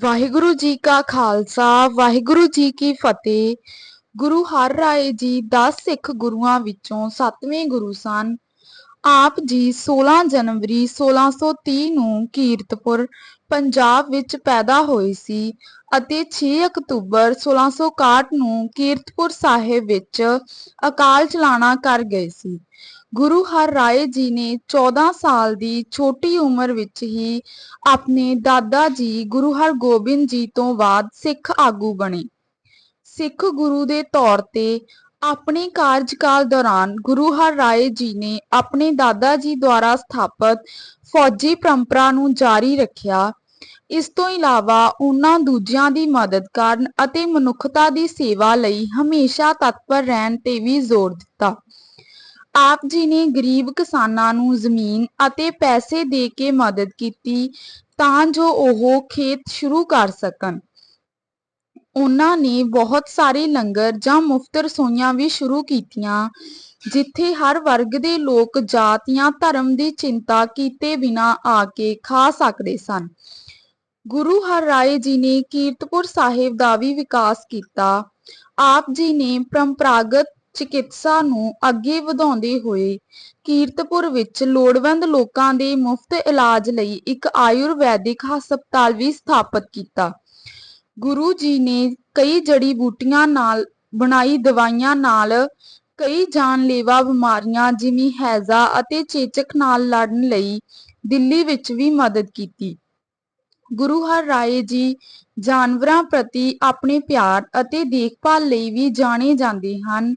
ਵਾਹਿਗੁਰੂ ਜੀ ਕਾ ਖਾਲਸਾ, ਵਾਹਿਗੁਰੂ ਜੀ ਕੀ ਫਤਿਹ। ਗੁਰੂ ਹਰ ਰਾਏ ਜੀ 10 ਸਿੱਖ ਗੁਰੂਆਂ ਵਿੱਚੋਂ 7ਵੇਂ ਗੁਰੂ ਸਨ। ਆਪ ਜੀ 16 ਜਨਵਰੀ 1630 ਨੂੰ ਕੀਰਤਪੁਰ, ਪੰਜਾਬ ਵਿੱਚ ਪੈਦਾ ਹੋਏ ਸੀ ਅਤੇ 6 ਅਕਤੂਬਰ 1661 ਨੂੰ ਕੀਰਤਪੁਰ ਸਾਹਿਬ ਵਿੱਚ ਅਕਾਲ ਚਲਾਣਾ ਕਰ ਗਏ ਸੀ। ਗੁਰੂ ਹਰ ਰਾਏ ਜੀ ਨੇ 14 ਸਾਲ ਦੀ ਛੋਟੀ ਉਮਰ ਵਿੱਚ ਹੀ ਆਪਣੇ ਦਾਦਾ ਜੀ ਗੁਰੂ ਹਰਗੋਬਿੰਦ ਜੀ ਤੋਂ ਬਾਅਦ ਸਿੱਖ ਆਗੂ ਬਣੇ। ਸਿੱਖ ਗੁਰੂ ਦੇ ਤੌਰ ਤੇ ਆਪਣੇ ਕਾਰਜਕਾਲ ਦੌਰਾਨ ਗੁਰੂ ਹਰ ਰਾਏ ਜੀ ਨੇ ਆਪਣੇ ਦਾਦਾ ਜੀ ਦੁਆਰਾ ਸਥਾਪਿਤ ਫੌਜੀ ਪਰੰਪਰਾ ਨੂੰ ਜਾਰੀ ਰੱਖਿਆ। ਇਸ ਤੋਂ ਇਲਾਵਾ ਉਹਨਾਂ ਦੂਜਿਆਂ ਦੀ ਮਦਦ ਕਰਨ ਅਤੇ ਮਨੁੱਖਤਾ ਦੀ ਸੇਵਾ ਲਈ ਹਮੇਸ਼ਾ ਤਤਪਰ ਰਹਿਣ ਤੇ ਵੀ ਜ਼ੋਰ ਦਿੱਤਾ। ਆਪ ਜੀ ਨੇ ਗਰੀਬ ਕਿਸਾਨਾਂ ਨੂੰ ਜ਼ਮੀਨ ਅਤੇ ਪੈਸੇ ਦੇ ਕੇ ਮਦਦ ਕੀਤੀ ਤਾਂ ਜੋ ਉਹ ਖੇਤ ਸ਼ੁਰੂ ਕਰ ਸਕਣ। ਉਹਨਾਂ ਨੇ ਬਹੁਤ ਸਾਰੇ ਲੰਗਰ ਜਾਂ ਮੁਫਤ ਰਸੋਈਆਂ ਵੀ ਸ਼ੁਰੂ ਕੀਤੀਆਂ, ਜਿੱਥੇ ਹਰ ਵਰਗ ਦੇ ਲੋਕ ਜਾਤ ਜਾਂ ਧਰਮ ਦੀ ਚਿੰਤਾ ਕੀਤੇ ਬਿਨਾ ਆ ਕੇ ਖਾ ਸਕਦੇ ਸਨ। ਗੁਰੂ ਹਰਰਾਏ ਜੀ ਨੇ ਕੀਰਤਪੁਰ ਸਾਹਿਬ ਦਾ ਵੀ ਵਿਕਾਸ ਕੀਤਾ। ਆਪ ਜੀ ਨੇ ਪਰੰਪਰਾਗਤ ਚਿਕਿਤਸਾ ਨੂੰ ਅੱਗੇ ਵਧਾਉਂਦੇ ਹੋਏ ਕੀਰਤਪੁਰ ਵਿੱਚ ਲੋੜਵੰਦ ਲੋਕਾਂ ਦੇ ਮੁਫਤ ਇਲਾਜ ਲਈ ਇੱਕ ਆਯੁਰਵੈਦਿਕ ਹਸਪਤਾਲ ਵੀ ਸਥਾਪਿਤ ਕੀਤਾ। ਗੁਰੂ ਜੀ ਨੇ ਕਈ ਜੜੀ ਬੂਟੀਆਂ ਨਾਲ, ਬਣਾਈ ਦਵਾਈਆਂ ਨਾਲ, ਕਈ ਜਾਨਲੇਵਾ ਬਿਮਾਰੀਆਂ ਜਿਵੇਂ ਹੈਜ਼ਾ ਅਤੇ ਚੇਚਕ ਨਾਲ ਲੜਨ ਲਈ ਦਿੱਲੀ ਵਿੱਚ ਵੀ ਮਦਦ ਕੀਤੀ। ਗੁਰੂ ਹਰ ਰਾਏ ਜੀ ਜਾਨਵਰਾਂ ਪ੍ਰਤੀ ਆਪਣੇ ਪਿਆਰ ਅਤੇ ਦੇਖਭਾਲ ਲਈ ਵੀ ਜਾਣੇ ਜਾਂਦੇ ਹਨ।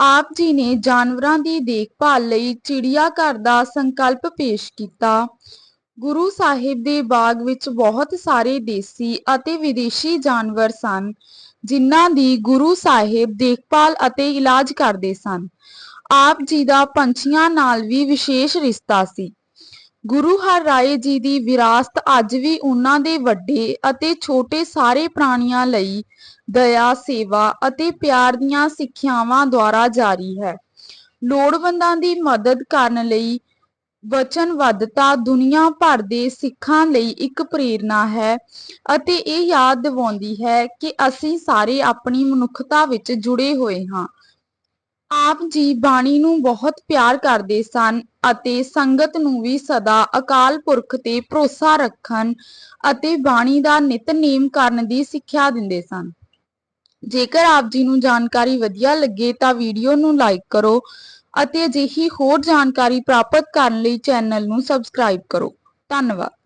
ਆਪ ਜੀ ਨੇ ਜਾਨਵਰਾਂ ਦੀ ਦੇਖਭਾਲ ਲਈ ਚਿੜੀਆ ਘਰ ਦਾ ਸੰਕਲਪ ਪੇਸ਼ ਕੀਤਾ। ਗੁਰੂ ਸਾਹਿਬ ਦੇ ਬਾਗ ਵਿੱਚ ਬਹੁਤ ਸਾਰੇ ਦੇਸੀ ਅਤੇ ਵਿਦੇਸ਼ੀ ਜਾਨਵਰ ਸਨ, ਜਿਨ੍ਹਾਂ ਦੀ ਗੁਰੂ ਸਾਹਿਬ ਦੇਖਭਾਲ ਅਤੇ ਇਲਾਜ ਕਰਦੇ ਸਨ। ਆਪ ਜੀ ਦਾ ਪੰਛੀਆਂ ਨਾਲ ਵੀ ਵਿਸ਼ੇਸ਼ ਰਿਸ਼ਤਾ ਸੀ। ਗੁਰੂ ਹਰ ਰਾਏ ਜੀ ਦੀ ਵਿਰਾਸਤ ਅੱਜ ਵੀ ਉਹਨਾਂ ਦੇ ਵੱਡੇ ਅਤੇ ਛੋਟੇ ਸਾਰੇ ਪ੍ਰਾਣੀਆਂ ਲਈ ਦਇਆ, ਸੇਵਾ ਅਤੇ ਪਿਆਰ ਦੀਆਂ ਸਿੱਖਿਆਵਾਂ ਦੁਆਰਾ ਜਾਰੀ ਹੈ। ਲੋੜਵੰਦਾਂ ਦੀ ਮਦਦ ਕਰਨ ਲਈ ਵਚਨਬੱਧਤਾ ਦੁਨੀਆ ਭਰ ਦੇ ਸਿੱਖਾਂ ਲਈ ਇੱਕ ਪ੍ਰੇਰਨਾ ਹੈ ਅਤੇ ਇਹ ਯਾਦ ਦਿਵਾਉਂਦੀ ਹੈ ਕਿ ਅਸੀਂ ਸਾਰੇ ਆਪਣੀ ਮਨੁੱਖਤਾ ਵਿੱਚ ਜੁੜੇ ਹੋਏ ਹਾਂ। ਆਪ ਜੀ ਬਾਣੀ ਨੂੰ ਬਹੁਤ ਪਿਆਰ ਕਰਦੇ ਸਨ ਅਤੇ ਸੰਗਤ ਨੂੰ ਵੀ ਸਦਾ ਅਕਾਲ ਪੁਰਖ ਤੇ ਭਰੋਸਾ ਰੱਖਣ ਅਤੇ ਬਾਣੀ ਦਾ ਨਿਤਨੇਮ ਕਰਨ ਦੀ ਸਿੱਖਿਆ ਦਿੰਦੇ ਸਨ। ਜੇਕਰ ਆਪ ਜੀ ਨੂੰ ਜਾਣਕਾਰੀ ਵਧੀਆ ਲੱਗੇ ਤਾਂ ਵੀਡੀਓ ਨੂੰ ਲਾਈਕ ਕਰੋ ਅਤੇ ਅਜਿਹੀ ਹੋਰ ਜਾਣਕਾਰੀ ਪ੍ਰਾਪਤ ਕਰਨ ਲਈ ਚੈਨਲ ਨੂੰ ਸਬਸਕ੍ਰਾਈਬ ਕਰੋ। ਧੰਨਵਾਦ।